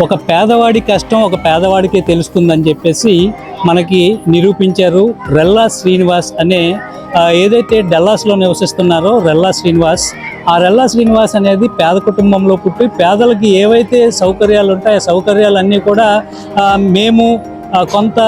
ఒక పేదవాడి కష్టం ఒక పేదవాడికే తెలుస్తుందని చెప్పేసి మనకి నిరూపించారు రెల్లా శ్రీనివాస్ అనే ఏదైతే డల్లాస్లో నివసిస్తున్నారో రెల్లా శ్రీనివాస్ ఆ రెల్లా శ్రీనివాస్ అనేది పేద కుటుంబంలో పుట్టి పేదలకి ఏవైతే సౌకర్యాలు ఉంటాయో ఆ సౌకర్యాలన్నీ కూడా మేము కొంత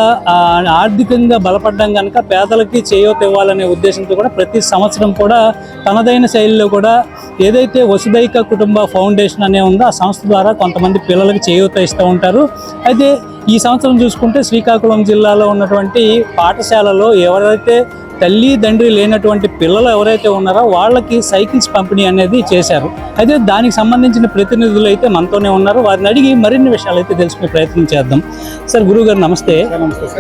ఆర్థికంగా బలపడ్డం కనుక పేదలకి చేయూత ఇవ్వాలనే ఉద్దేశంతో కూడా ప్రతి సంవత్సరం కూడా తనదైన శైలిలో కూడా ఏదైతే వసుదైక కుటుంబ ఫౌండేషన్ అనే ఉందో ఆ సంస్థ ద్వారా కొంతమంది పిల్లలకి చేయూత ఇస్తూ ఉంటారు. అయితే ఈ సంవత్సరం చూసుకుంటే శ్రీకాకుళం జిల్లాలో ఉన్నటువంటి పాఠశాలలో ఎవరైతే తల్లి తండ్రి లేనటువంటి పిల్లలు ఎవరైతే ఉన్నారో వాళ్ళకి సైకిల్స్ పంపిణీ అనేది చేశారు. అయితే దానికి సంబంధించిన ప్రతినిధులు అయితే మనతోనే ఉన్నారు. వారిని అడిగి మరిన్ని విషయాలు అయితే తెలుసుకునే ప్రయత్నం చేద్దాం. సార్ గురువు గారు నమస్తే.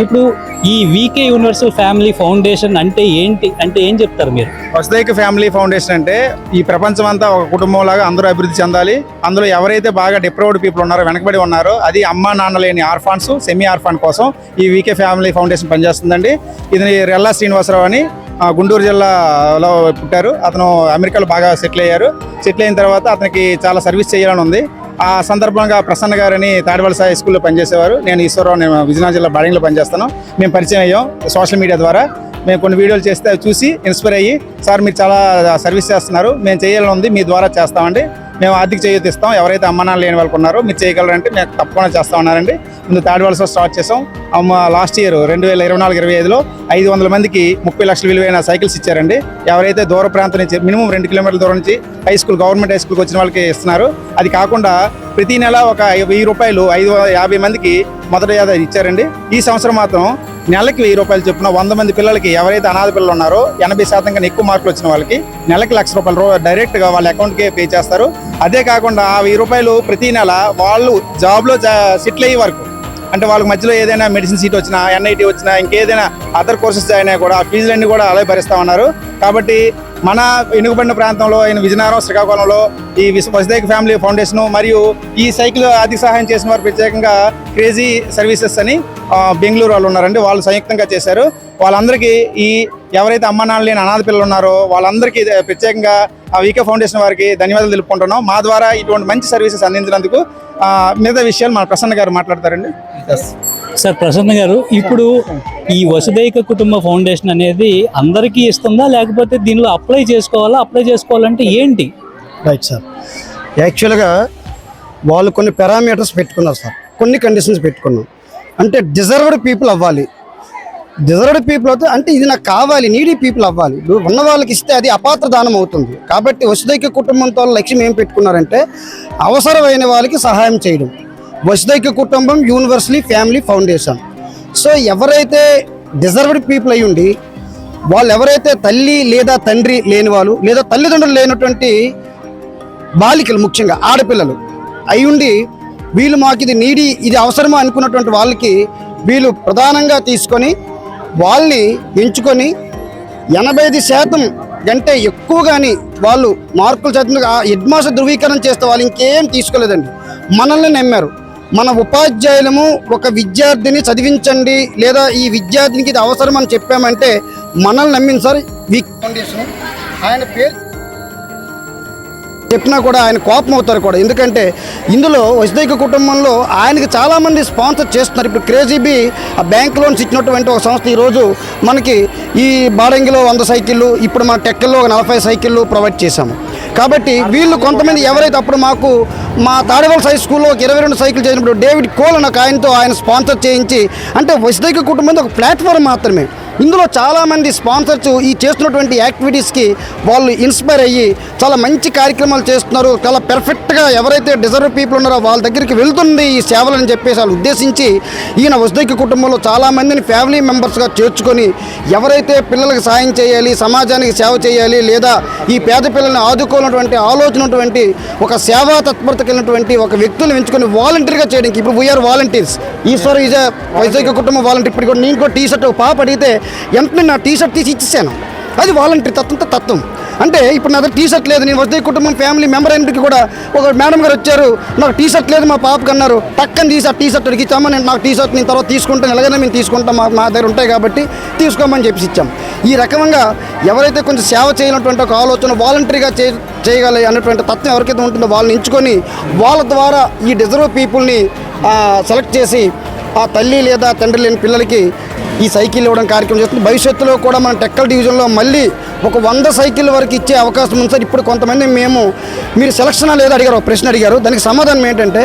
ఇప్పుడు ఈ వీకే యూనివర్సల్ ఫ్యామిలీ ఫౌండేషన్ అంటే ఏంటి? అంటే ఏం చెప్తారు మీరు? వసుదైక ఫ్యామిలీ ఫౌండేషన్ అంటే ఈ ప్రపంచం అంతా ఒక కుటుంబం లాగా అందరూ అభివృద్ధి చెందాలి. అందులో ఎవరైతే బాగా డిప్రౌడ్ పీపుల్ ఉన్నారో వెనకబడి ఉన్నారో అది అమ్మా నాన్న లేని ఆర్ఫాన్స్ సెమీ ఆర్ఫాన్ కోసం ఈ వీకే ఫ్యామిలీ ఫౌండేషన్ పనిచేస్తుందండి. ఇది రెల్లా శ్రీనివాసరావు అని గుంటూరు జిల్లాలో పుట్టారు. అతను అమెరికాలో బాగా సెటిల్ అయ్యారు. సెటిల్ అయిన తర్వాత అతనికి చాలా సర్వీస్ చేయాలని ఉంది. ఆ సందర్భంగా ప్రసన్న గారని తాడివలస హై స్కూల్లో పనిచేసేవారు. నేను ఈశ్వరరావు నేను విజయనగరం జిల్లా బాడింగ్లో పనిచేస్తాను. మేము పరిచయం అయ్యాం సోషల్ మీడియా ద్వారా. మేము కొన్ని వీడియోలు చేస్తే చూసి ఇన్స్పైర్ అయ్యి సార్ మీరు చాలా సర్వీస్ చేస్తున్నారు. మేము చేయాలని ఉంది. మీ ద్వారా చేస్తామండి. మేము ఆర్థిక చేయూత ఇస్తాం. ఎవరైతే అమ్మ లేని వాళ్ళకు ఉన్నారో మీరు చేయగలరంటే మేము తప్పకుండా చేస్తామన్నారండి ముందు థర్డ్ వలస స్టార్ట్ చేసాం. లాస్ట్ ఇయర్ రెండు వేల ఇరవై నాలుగు ఇరవై ఐదులో ఐదు వందల మందికి ముప్పై లక్షల విలువైన సైకిల్స్ ఇచ్చారండి. ఎవరైతే దూర ప్రాంతం నుంచి మినిమం రెండు కిలోమీటర్ల దూరం నుంచి హై స్కూల్ గవర్నమెంట్ హై స్కూల్కి వచ్చిన వాళ్ళకి ఇస్తున్నారు. అది కాకుండా ప్రతి నెల ఒక వెయ్యి రూపాయలు ఐదు యాభై మందికి మొదటి ఏడాది ఇచ్చారండి. ఈ సంవత్సరం మాత్రం నెలకి వెయ్యి రూపాయలు చొప్పున వంద మంది పిల్లలకి ఎవరైతే అనాథ పిల్లలు ఉన్నారో ఎనభై శాతం కన్నా ఎక్కువ మార్కులు వచ్చిన వాళ్ళకి నెలకి లక్ష రూపాయలు డైరెక్ట్గా వాళ్ళ అకౌంట్కే పే చేస్తారు. అదే కాకుండా ఆ వెయ్యి రూపాయలు ప్రతి నెల వాళ్ళు జాబ్లో సెటిల్ అయ్యే వరకు అంటే వాళ్ళకి మధ్యలో ఏదైనా మెడిసిన్ సీట్ వచ్చినా ఎన్ఐటీ వచ్చినా ఇంకేదైనా అదర్ కోర్సెస్ జాయిన్ అయ్యా కూడా ఆ ఫీజులన్నీ కూడా అలాగే భరిస్తూ ఉన్నారు. కాబట్టి మన వెనుకబడిన ప్రాంతంలో అయిన విజయనగరం శ్రీకాకుళంలో ఈ విస్- ఫ్యామిలీ ఫౌండేషన్ మరియు ఈ సైకిల్ ఆర్థిక సహాయం చేసిన వారు ప్రత్యేకంగా క్రేజీ సర్వీసెస్ అని బెంగళూరు వాళ్ళు ఉన్నారండి. వాళ్ళు సంయుక్తంగా చేశారు. వాళ్ళందరికీ ఈ ఎవరైతే అమ్మ నాన్న లేని అనాథ పిల్లలు ఉన్నారో వాళ్ళందరికీ ప్రత్యేకంగా ఆ వీకే ఫౌండేషన్ వారికి ధన్యవాదాలు తెలుపుకుంటున్నాం. మా ద్వారా ఇటువంటి మంచి సర్వీసెస్ అందించినందుకు ఆ, మిగతా విషయాలు మన ప్రసన్న గారు మాట్లాడతారండి. సార్ ప్రసన్న గారు ఇప్పుడు ఈ వసుదైక కుటుంబ ఫౌండేషన్ అనేది అందరికీ ఇస్తుందా? లేకపోతే దీనిలో అప్లై చేసుకోవాలా? అప్లై చేసుకోవాలంటే ఏంటి? రైట్ సార్ యాక్చువల్గా వాళ్ళు కొన్ని పారామీటర్స్ పెట్టుకున్నారు సార్ కొన్ని కండిషన్స్ పెట్టుకున్నాం. అంటే డిజర్వ్డ్ పీపుల్ అవ్వాలి. డిజర్వ్డ్ పీపుల్ అవుతుంది అంటే ఇది నాకు కావాలి నీడీ పీపుల్ అవ్వాలి. ఇప్పుడు ఉన్న వాళ్ళకి ఇస్తే అది అపాత్ర దానం అవుతుంది. కాబట్టి వసుదైక్య కుటుంబంతో లక్ష్యం ఏం పెట్టుకున్నారంటే అవసరమైన వాళ్ళకి సహాయం చేయడం. వసుదైక్య కుటుంబం యూనివర్సలీ ఫ్యామిలీ ఫౌండేషన్ సో ఎవరైతే డిజర్వ్డ్ పీపుల్ అయి ఉండి వాళ్ళు ఎవరైతే తల్లి లేదా తండ్రి లేని వాళ్ళు లేదా తల్లిదండ్రులు లేనటువంటి బాలికలు ముఖ్యంగా ఆడపిల్లలు అయ్యుండి వీళ్ళు మాకు ఇది నీడి ఇది అవసరమా అనుకున్నటువంటి వాళ్ళకి వీళ్ళు ప్రధానంగా తీసుకొని వాళ్ళని ఎంచుకొని ఎనభై ఐదు శాతం కంటే ఎక్కువ కానీ వాళ్ళు మార్కులు చదివిన హెడ్ ధృవీకరణ చేస్తే వాళ్ళు ఇంకేం తీసుకోలేదండి. మనల్ని నమ్మారు. మన ఉపాధ్యాయులము ఒక విద్యార్థిని చదివించండి లేదా ఈ విద్యార్థినికి ఇది అవసరం అని చెప్పామంటే మనల్ని నమ్మింది సార్ వీక్ ఫౌండేషన్. ఆయన పేరు చెప్పినా కూడా ఆయన కోపం అవుతారు కూడా. ఎందుకంటే ఇందులో వసుదైక కుటుంబంలో ఆయనకి చాలామంది స్పాన్సర్ చేస్తున్నారు. ఇప్పుడు క్రేజీబీ ఆ బ్యాంక్ లోన్స్ ఇచ్చినటువంటి ఒక సంస్థ ఈరోజు మనకి ఈ బాడంగిలో వంద సైకిళ్ళు ఇప్పుడు మన టెక్కల్లో ఒక నలభై సైకిళ్ళు ప్రొవైడ్ చేశాము. కాబట్టి వీళ్ళు కొంతమంది ఎవరైతే అప్పుడు మాకు మా తాడేవాళ్ళ హై స్కూల్లో ఒక ఇరవై రెండు సైకిల్ చేసినప్పుడు డేవిడ్ కోల్ నాకు ఒక ఆయనతో ఆయన స్పాన్సర్ చేయించి అంటే వసుదైక కుటుంబం ఒక ప్లాట్ఫామ్ మాత్రమే. ఇందులో చాలామంది స్పాన్సర్స్ ఈ చేస్తున్నటువంటి యాక్టివిటీస్కి వాళ్ళు ఇన్స్పైర్ అయ్యి చాలా మంచి కార్యక్రమాలు చేస్తున్నారు. చాలా పెర్ఫెక్ట్గా ఎవరైతే డిజర్వ్ పీపుల్ ఉన్నారో వాళ్ళ దగ్గరికి వెళ్తుంది ఈ సేవలు అని చెప్పేసి వాళ్ళు ఉద్దేశించి ఈయన వసుదైక కుటుంబంలో చాలామందిని ఫ్యామిలీ మెంబర్స్గా చేర్చుకొని ఎవరైతే పిల్లలకు సాయం చేయాలి సమాజానికి సేవ చేయాలి లేదా ఈ పేద పిల్లల్ని ఆదుకోవాలన్నటువంటి ఆలోచన ఉన్నటువంటి ఒక సేవా తత్పరత కలిగినటువంటి ఒక వ్యక్తులు ఎంచుకొని వాలంటీర్గా చేయడానికి ఇప్పుడు we are volunteers Eshwar is Vizag కుటుంబం వాలంటీర్. ఇప్పుడు కూడా నేను కూడా టీ షర్ట్ పాప అడిగితే వెంటనే నా టీషర్ట్ తీసి ఇచ్చేసాను. అది వాలంటరీ తత్వంతో తత్వం. అంటే ఇప్పుడు నా దగ్గర టీ షర్ట్ లేదు నేను వస్తే కుటుంబం ఫ్యామిలీ మెంబర్ అయినకి కూడా ఒక మేడం గారు వచ్చారు నాకు టీషర్ట్ లేదు మా పాపకు అన్నారు. టక్కని తీసి ఆ టీ షర్ట్ నేను నాకు టీషర్ట్ నేను తర్వాత తీసుకుంటాను ఎలాగైనా మేము తీసుకుంటాం మా మా దగ్గర ఉంటాయి కాబట్టి తీసుకోమని చెప్పేసి ఇచ్చాం. ఈ రకంగా ఎవరైతే కొంచెం సేవ చేయనటువంటి ఒక ఆలోచన వాలంటరీగా చే చేయగల అన్నటువంటి తత్వం ఎవరికైతే ఉంటుందో వాళ్ళని ఎంచుకొని వాళ్ళ ద్వారా ఈ డిజర్వ్ పీపుల్ని సెలెక్ట్ చేసి ఆ తల్లి లేదా తండ్రి లేని పిల్లలకి ఈ సైకిల్ ఇవ్వడం కార్యక్రమం చేస్తుంది. భవిష్యత్తులో కూడా మన టెక్కల్ డివిజన్లో మళ్ళీ ఒక వంద సైకిల్ వరకు ఇచ్చే అవకాశం ఉంది సార్. ఇప్పుడు కొంతమంది మేము మీరు సెలక్షన్ లేదా అడిగారు ఒక ప్రశ్న అడిగారు. దానికి సమాధానం ఏంటంటే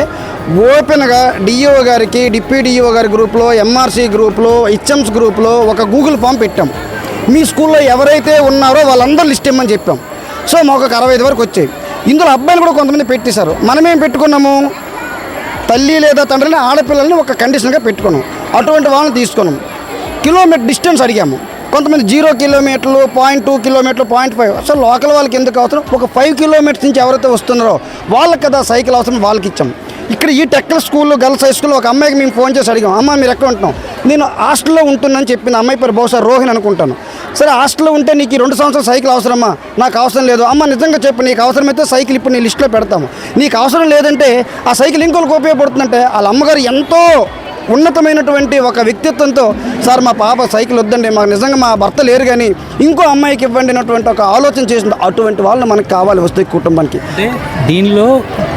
ఓపెన్గా డిఈఓ గారికి డిప్యూటీ డిఈఓ గారి గ్రూప్లో ఎంఆర్సీ గ్రూప్లో హెచ్ఎంస్ గ్రూప్లో ఒక గూగుల్ ఫామ్ పెట్టాం. మీ స్కూల్లో ఎవరైతే ఉన్నారో వాళ్ళందరూ లిస్ట్ ఇమ్మని చెప్పాం. సో మాకు ఒక అరవై ఐదు వరకు వచ్చాయి. ఇందులో అబ్బాయిలు కూడా కొంతమంది పెట్టేశారు. మనమేం పెట్టుకున్నాము? తల్లి లేదా తండ్రిని ఆడపిల్లల్ని ఒక కండిషన్గా పెట్టుకున్నాం. అటువంటి వాళ్ళని తీసుకున్నాం. కిలోమీటర్ డిస్టెన్స్ అడిగాము. కొంతమంది జీరో కిలోమీటర్లు పాయింట్ టూ కిలోమీటర్లు పాయింట్ ఫైవ్. అసలు లోకల్ వాళ్ళకి ఎందుకు అవసరం? ఒక ఫైవ్ కిలోమీటర్స్ నుంచి ఎవరైతే వస్తున్నారో వాళ్ళకి కదా సైకిల్ అవసరం వాళ్ళకి ఇచ్చాం ఇక్కడ ఈ టెక్నల్ స్కూల్లో గర్ల్స్ హై స్కూల్లో ఒక అమ్మాయికి మేము ఫోన్ చేసి అడిగాం అమ్మ మీరు ఎక్కడ ఉంటున్నాం నేను హాస్టల్లో ఉంటున్నాను చెప్పింది అమ్మాయి పేరు బహుశా రోహిణి అనుకుంటాను. సరే హాస్టల్లో ఉంటే నీకు ఈ రెండు సంవత్సరాలు సైకిల్ అవసరమా? నాకు అవసరం లేదు. అమ్మ నిజంగా చెప్పు నీకు అవసరమైతే సైకిల్ ఇప్పుడు నీ లిస్ట్లో పెడతాము. నీకు అవసరం లేదంటే ఆ సైకిల్ ఇంకోరికి ఉపయోగపడుతుందంటే వాళ్ళ అమ్మగారు ఎంతో ఉన్నతమైనటువంటి ఒక వ్యక్తిత్వంతో సార్ మా పాప సైకిల్ వద్దండి మాకు నిజంగా మా భర్త లేరు కానీ ఇంకో అమ్మాయికి ఇవ్వండి అన్నటువంటి ఒక ఆలోచన చేసింది. అటువంటి వాళ్ళు మనకు కావాలి వస్తే కుటుంబానికి. దీనిలో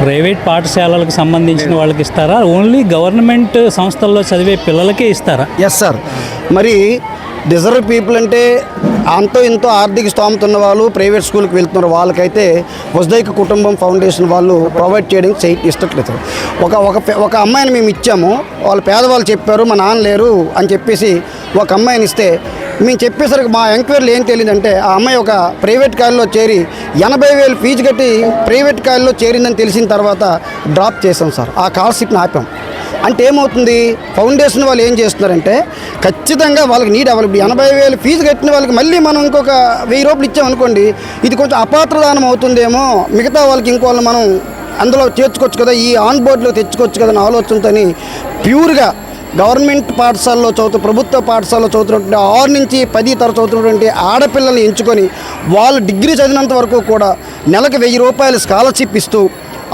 ప్రైవేట్ పాఠశాలలకు సంబంధించిన వాళ్ళకి ఇస్తారా? ఓన్లీ గవర్నమెంట్ సంస్థల్లో చదివే పిల్లలకే ఇస్తారా? ఎస్ సార్ మరి డిజర్వ్ పీపుల్ అంటే అంతో ఇంతో ఆర్థిక స్థోమత ఉన్న వాళ్ళు ప్రైవేట్ స్కూల్కి వెళ్తున్నారు వాళ్ళకైతే వసుదైక కుటుంబం ఫౌండేషన్ వాళ్ళు ప్రొవైడ్ చేయడం చేయ ఇష్టట్లేదు ఒక ఒక ఒక అమ్మాయిని మేము ఇచ్చాము. వాళ్ళు పేదవాళ్ళు చెప్పారు మా నాన్న లేరు అని చెప్పేసి ఒక అమ్మాయిని ఇస్తే మేము చెప్పేసరికి మా ఎంక్వైరీలు ఏం తెలియదంటే ఆ అమ్మాయి ఒక ప్రైవేట్ కాలేజీలో చేరి ఎనభై వేలు ఫీజు కట్టి ప్రైవేట్ కాలేజీలో చేరిందని తెలిసిన తర్వాత డ్రాప్ చేసాం సార్. ఆ స్కాలర్షిప్ని ఆపాం. అంటే ఏమవుతుంది? ఫౌండేషన్ వాళ్ళు ఏం చేస్తున్నారంటే ఖచ్చితంగా వాళ్ళకి నీడ్ అవైలబుల్ ఎనభై వేలు ఫీజు కట్టిన వాళ్ళకి మళ్ళీ మనం ఇంకొక వెయ్యి రూపాయలు ఇచ్చామనుకోండి ఇది కొంచెం అపాత్రదానం అవుతుందేమో మిగతా వాళ్ళకి ఇంకోళ్ళు మనం అందులో చేర్చుకోవచ్చు కదా ఈ ఆన్ బోర్డులో తెచ్చుకోవచ్చు కదా అనే ఆలోచనతోని ప్యూర్గా గవర్నమెంట్ పాఠశాలలో చదువుతూ ప్రభుత్వ పాఠశాలలో చదువుతున్నటువంటి ఆరు నుంచి పది తర చదువుతున్నటువంటి ఆడపిల్లల్ని ఎంచుకొని వాళ్ళు డిగ్రీ చదివినంత వరకు కూడా నెలకు వెయ్యి రూపాయలు స్కాలర్షిప్ ఇస్తూ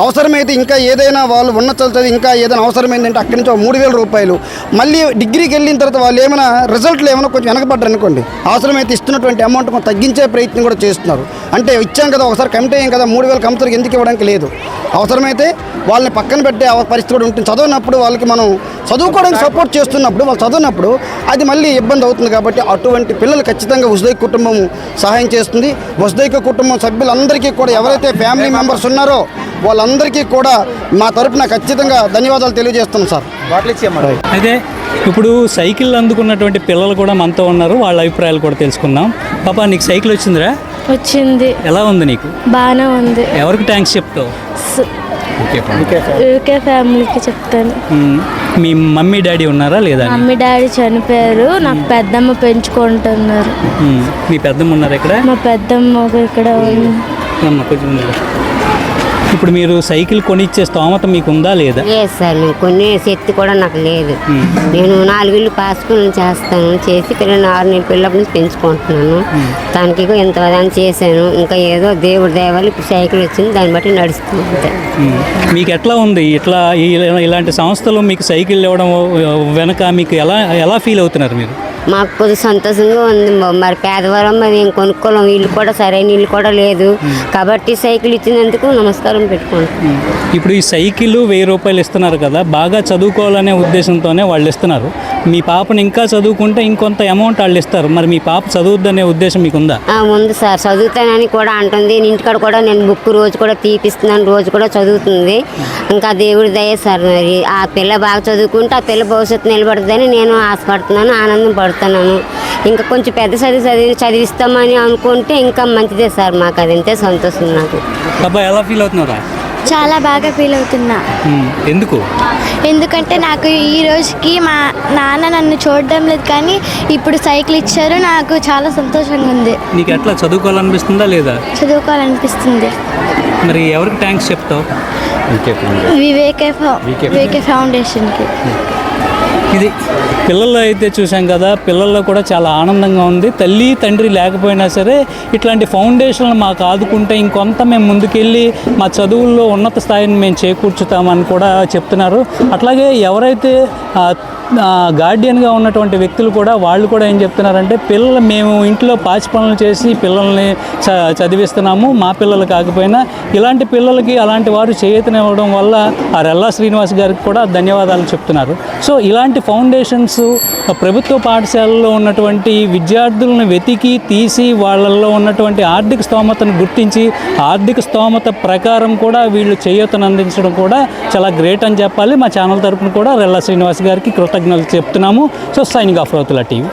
అవసరమైతే ఇంకా ఏదైనా వాళ్ళు ఉన్న చదువు ఇంకా ఏదైనా అవసరమైందంటే అక్కడి నుంచి మూడు వేల రూపాయలు. మళ్ళీ డిగ్రీకి వెళ్ళిన తర్వాత వాళ్ళు ఏమైనా రిజల్ట్లు ఏమైనా కొంచెం వెనకబడ్డారు అనుకోండి అవసరమైతే ఇస్తున్నటువంటి అమౌంట్ కొంచెం తగ్గించే ప్రయత్నం కూడా చేస్తున్నారు. అంటే ఇచ్చాం కదా ఒకసారి కమిట్ అయ్యాం కదా మూడు వేల కంపల్సరీ ఎందుకు ఇవ్వడానికి లేదు. అవసరమైతే వాళ్ళని పక్కన పెట్టే పరిస్థితి కూడా ఉంటుంది. చదవనప్పుడు వాళ్ళకి మనం చదువుకోవడానికి సపోర్ట్ చేస్తున్నప్పుడు వాళ్ళు చదివినప్పుడు అది మళ్ళీ ఇబ్బంది అవుతుంది కాబట్టి అటువంటి పిల్లలు ఖచ్చితంగా వసుదైక కుటుంబం సహాయం చేస్తుంది. వసుదైక కుటుంబం సభ్యులందరికీ కూడా ఎవరైతే ఫ్యామిలీ మెంబర్స్ ఉన్నారో వాళ్ళందరికీ కూడా మా తరపున ఖచ్చితంగా ధన్యవాదాలు తెలియజేస్తున్నాం సార్. అయితే ఇప్పుడు సైకిల్ అందుకున్నటువంటి పిల్లలు కూడా మనతో ఉన్నారు. వాళ్ళ అభిప్రాయాలు కూడా తెలుసుకుందాం. పాపా నీకు సైకిల్ వచ్చిందిరా? వచ్చింది. ఎలా ఉంది నీకు? బాగానే ఉంది. ఎవరికి థ్యాంక్స్ చెప్తావు? యూకే ఫ్యామిలీకి. చెప్తాను. మీ మమ్మీ డాడీ ఉన్నారా లేదా? మమ్మీ డాడీ చనిపోయారు నాకు పెద్దమ్మ పెంచుకుంటున్నారు. మీ పెద్దమ్మ ఉన్నారు ఇక్కడ మా పెద్దమ్మ ఇక్కడ కొంచెం. ఇప్పుడు మీరు సైకిల్ కొనిచ్చే స్తోమత మీకు ఉందా లేదా? లేదు సార్ కొనే శక్తి కూడా నాకు లేదు. నేను నాలుగేళ్ళు పాస్కులను చేస్తాను చేసి పిల్లలు ఆరు నెలల పిల్లల నుంచి పెంచుకుంటున్నాను. దానికి ఇగో ఇంత దాన్ని చేశాను. ఇంకా ఏదో దేవుడి దేవాలి ఇప్పుడు సైకిల్ వచ్చింది దాన్ని బట్టి నడుస్తుంది. మీకు ఎట్లా ఉంది? ఇట్లా ఇలాంటి సంస్థలు మీకు సైకిల్ ఇవ్వడం వెనక మీకు ఎలా ఎలా ఫీల్ అవుతున్నారు మీరు? మాకు కొద్దిగా సంతోషంగా ఉంది మరి పేదవారం మరి ఏం కొనుక్కోలేం. ఇల్లు కూడా సరైన ఇల్లు కూడా లేదు. కాబట్టి సైకిల్ ఇచ్చినందుకు నమస్కారం పెట్టుకుంటాం ఇప్పుడు ఈ సైకిల్ వెయ్యి రూపాయలు ఇస్తున్నారు కదా బాగా చదువుకోవాలనే ఉద్దేశంతోనే వాళ్ళు ఇస్తున్నారు. మీ పాపని ఇంకా చదువుకుంటే ఇంకొంత అమౌంట్ వాళ్ళు ఇస్తారు. మరి మీ పాప చదువుద్దనే ఉద్దేశం మీకు ఉందా సార్. చదువుతానని కూడా అంటుంది. నేను ఇంటికాడ కూడా నేను బుక్ రోజు కూడా తీపిస్తున్నాను. రోజు కూడా చదువుతుంది. ఇంకా దేవుడి దయ సార్ మరి. ఆ పిల్ల బాగా చదువుకుంటే ఆ పిల్ల భవిష్యత్తు నిలబడుతుందని నేను ఆశపడుతున్నాను ఆనందం పడుతున్నాను. ఇంకా కొంచెం పెద్ద చదివి చదివి చదివిస్తామని అనుకుంటే ఇంకా మంచిదే సార్ మాకు. అది అంతే సంతోషం నాకు. ఎలా ఫీల్ అవుతున్నారా? చాలా బాగా ఫీల్ అవుతున్నా. ఎందుకు? ఎందుకంటే నాకు ఈ రోజుకి మా నాన్న నన్ను చూడడం లేదు కానీ ఇప్పుడు సైకిల్ ఇచ్చారు నాకు చాలా సంతోషంగా ఉంది. నీకు ఎట్లా చదువుకోవాలనిపిస్తుందా లేదా? చదువుకోవాలనిపిస్తుంది. మరి ఎవరికి థ్యాంక్స్ చెప్తావు? వివేకే. ఫౌ- వివేకే ఫౌండేషన్కి. ఇది పిల్లల్లో అయితే చూసాం కదా పిల్లల్లో కూడా చాలా ఆనందంగా ఉంది. తల్లి తండ్రి లేకపోయినా సరే ఇట్లాంటి ఫౌండేషన్లు మాకు ఆదుకుంటే ఇంకొంత మేము ముందుకెళ్ళి మా చదువుల్లో ఉన్నత స్థాయిని మేము చేకూర్చుతామని కూడా చెప్తున్నారు. అట్లాగే ఎవరైతే గార్డియన్గా ఉన్నటువంటి వ్యక్తులు కూడా వాళ్ళు కూడా ఏం చెప్తున్నారంటే పిల్లలు మేము ఇంట్లో పాచి పనులు చేసి పిల్లల్ని చ చదివిస్తున్నాము మా పిల్లలు కాకపోయినా ఇలాంటి పిల్లలకి అలాంటి వారు చేయతనివ్వడం వల్ల ఆ రెల్లా శ్రీనివాస్ గారికి కూడా ధన్యవాదాలు చెప్తున్నారు. సో ఇలాంటి ఇలాంటి ఫౌండేషన్స్ ప్రభుత్వ పాఠశాలలో ఉన్నటువంటి విద్యార్థులను వెతికి తీసి వాళ్ళల్లో ఉన్నటువంటి ఆర్థిక స్తోమతను గుర్తించి ఆర్థిక స్తోమత ప్రకారం కూడా వీళ్ళు చేయూతను అందించడం కూడా చాలా గ్రేట్ అని చెప్పాలి. మా ఛానల్ తరపున కూడా రెల్లా శ్రీనివాస్ గారికి కృతజ్ఞతలు చెప్తున్నాము. So signing off Rautula TV.